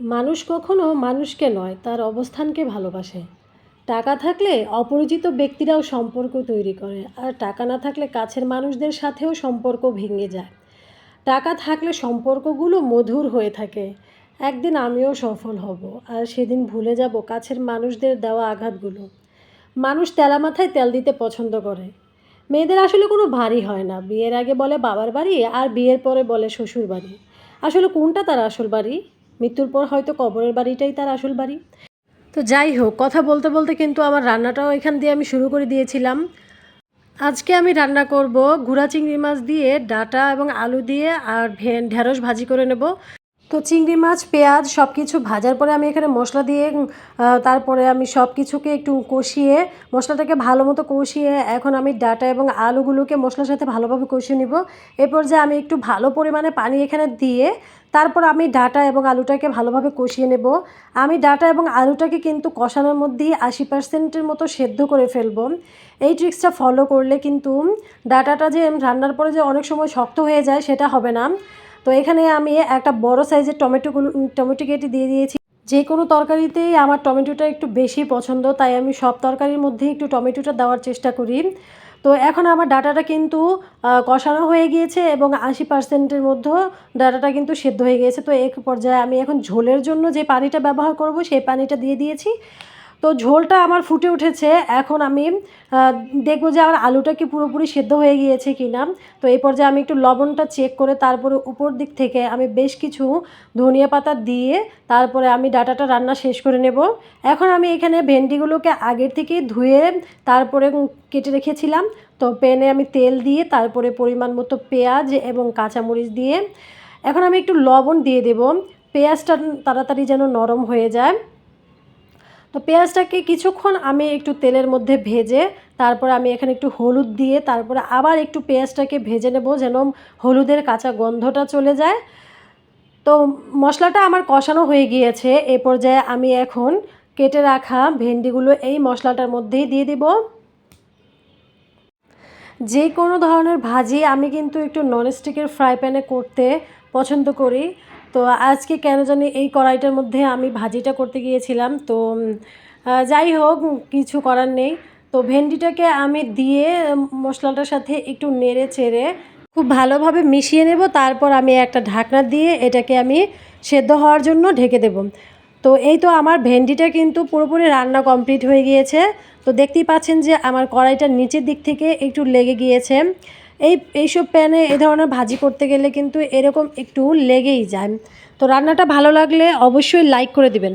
মানুষ কখনো মানুষকে নয়, তার অবস্থানকে ভালোবাসে। টাকা থাকলে অপরিচিত ব্যক্তিরাও সম্পর্ক তৈরি করে আর টাকা না থাকলে কাছের মানুষদের সাথেও সম্পর্ক ভেঙে যায়। টাকা থাকলে সম্পর্কগুলো মধুর হয়ে থাকে। একদিন আমিও সফল হব আর সেদিন ভুলে যাব কাছের মানুষদের দেওয়া আঘাতগুলো। মানুষ তেলা মাথায় তেল দিতে পছন্দ করে। মেয়েদের আসলে কোনো ভারী হয় না। বিয়ের আগে বলে বাবার বাড়ি আর বিয়ের পরে বলে শ্বশুর বাড়ি আসলে কোনটা তার আসল বাড়ি? মৃত্যুর পর হয়তো কবরের বাড়িটাই তার আসল বাড়ি। তো যাই হোক, কথা বলতে বলতে কিন্তু আমার রান্নাটাও এখান দিয়ে আমি শুরু করে দিয়েছিলাম। আজকে আমি রান্না করব গুঁড়া চিংড়ি মাছ দিয়ে, ডাটা এবং আলু দিয়ে, আর ঢেঁড়স ভাজি করে নেব। তো চিংড়ি মাছ, পেঁয়াজ সব কিছু ভাজার পরে আমি এখানে মশলা দিয়ে তারপরে আমি সব কিছুকে একটু কষিয়ে, মশলাটাকে ভালো মতো কষিয়ে এখন আমি ডাটা এবং আলুগুলোকে মশলার সাথে ভালোভাবে কষিয়ে নিব। এরপর যে আমি একটু ভালো পরিমাণে পানি এখানে দিয়ে, তারপর আমি ডাটা এবং আলুটাকে ভালোভাবে কষিয়ে নেব। আমি ডাটা এবং আলুটাকে কিন্তু কষানোর মধ্যেই আশি পার্সেন্টের মতো সেদ্ধ করে ফেলব। এই ট্রিক্সটা ফলো করলে কিন্তু ডাটাটা যে রান্নার পরে যে অনেক সময় শক্ত হয়ে যায়, সেটা হবে না। তো এখানে আমি একটা বড় সাইজের টমেটোগুলো টমেটো কেটে দিয়ে দিয়েছি। যে কোনো তরকারিতেই আমার টমেটোটা একটু বেশি পছন্দ, তাই আমি সব তরকারির মধ্যে একটু টমেটোটা দেওয়ার চেষ্টা করি। তো এখন আমার ডাটাটা কিন্তু কষানো হয়ে গিয়েছে এবং আশি পার্সেন্টের মধ্যে ডাটাটা কিন্তু সেদ্ধ হয়ে গিয়েছে। তো এক পর্যায়ে আমি এখন ঝোলের জন্য যে পানিটা ব্যবহার করব, সেই পানিটা দিয়ে দিয়েছি। তো ঝোলটা আমার ফুটে উঠেছে। এখন আমি দেখব যে আমার আলুটা কি পুরোপুরি সেদ্ধ হয়ে গিয়েছে কি না তো এই পর্যায়ে আমি একটু লবণটা চেক করে তারপরে উপর দিক থেকে আমি বেশ কিছু ধনিয়া পাতা দিয়ে তারপরে আমি ডাটাটা রান্না শেষ করে নেব। এখন আমি এখানে ভেন্ডিগুলোকে আগের থেকে ধুয়ে তারপরে কেটে রেখেছিলাম। তো প্যানে আমি তেল দিয়ে তারপরে পরিমাণ মতো পেঁয়াজ এবং কাঁচামরিচ দিয়ে, এখন আমি একটু লবণ দিয়ে দেব। পেঁয়াজটা তাড়াতাড়ি যেন নরম হয়ে যায়। তো পেঁয়াজটাকে কিছুক্ষণ আমি একটু তেলের মধ্যে ভেজে, তারপর আমি এখানে একটু হলুদ দিয়ে, তারপরে আবার একটু পেঁয়াজটাকে ভেজে নেব যেন হলুদের কাঁচা গন্ধটা চলে যায়। তো মশলাটা আমার কষানো হয়ে গিয়েছে, এ পর্যায়ে আমি এখন কেটে রাখা ভেন্ডিগুলো এই মশলাটার মধ্যেই দিয়ে দিব। যে কোনো ধরনের ভাজি আমি কিন্তু একটু ননস্টিকের ফ্রাই প্যানে করতে পছন্দ করি। তো আজকে কেন জানি এই কড়াইটার মধ্যে আমি ভাজিটা করতে গিয়েছিলাম। তো যাই হোক, কিছু করার নেই। তো ভেন্ডিটাকে আমি দিয়ে মশলাটার সাথে একটু নেড়ে চেড়ে খুব ভালোভাবে মিশিয়ে নেব। তারপর আমি একটা ঢাকনা দিয়ে এটাকে আমি সেদ্ধ হওয়ার জন্য ঢেকে দেব। তো এই তো আমার ভেন্ডিটা কিন্তু পুরোপুরি রান্না কমপ্লিট হয়ে গিয়েছে। তো দেখতেই পাচ্ছেন যে আমার কড়াইটার নিচের দিক থেকে একটু লেগে গিয়েছে। এই, এইসব প্যানে এ ধরনের ভাজি করতে গেলে কিন্তু এরকম একটু লেগেই যায়। তো রান্নাটা ভালো লাগলে অবশ্যই লাইক করে দিবেন।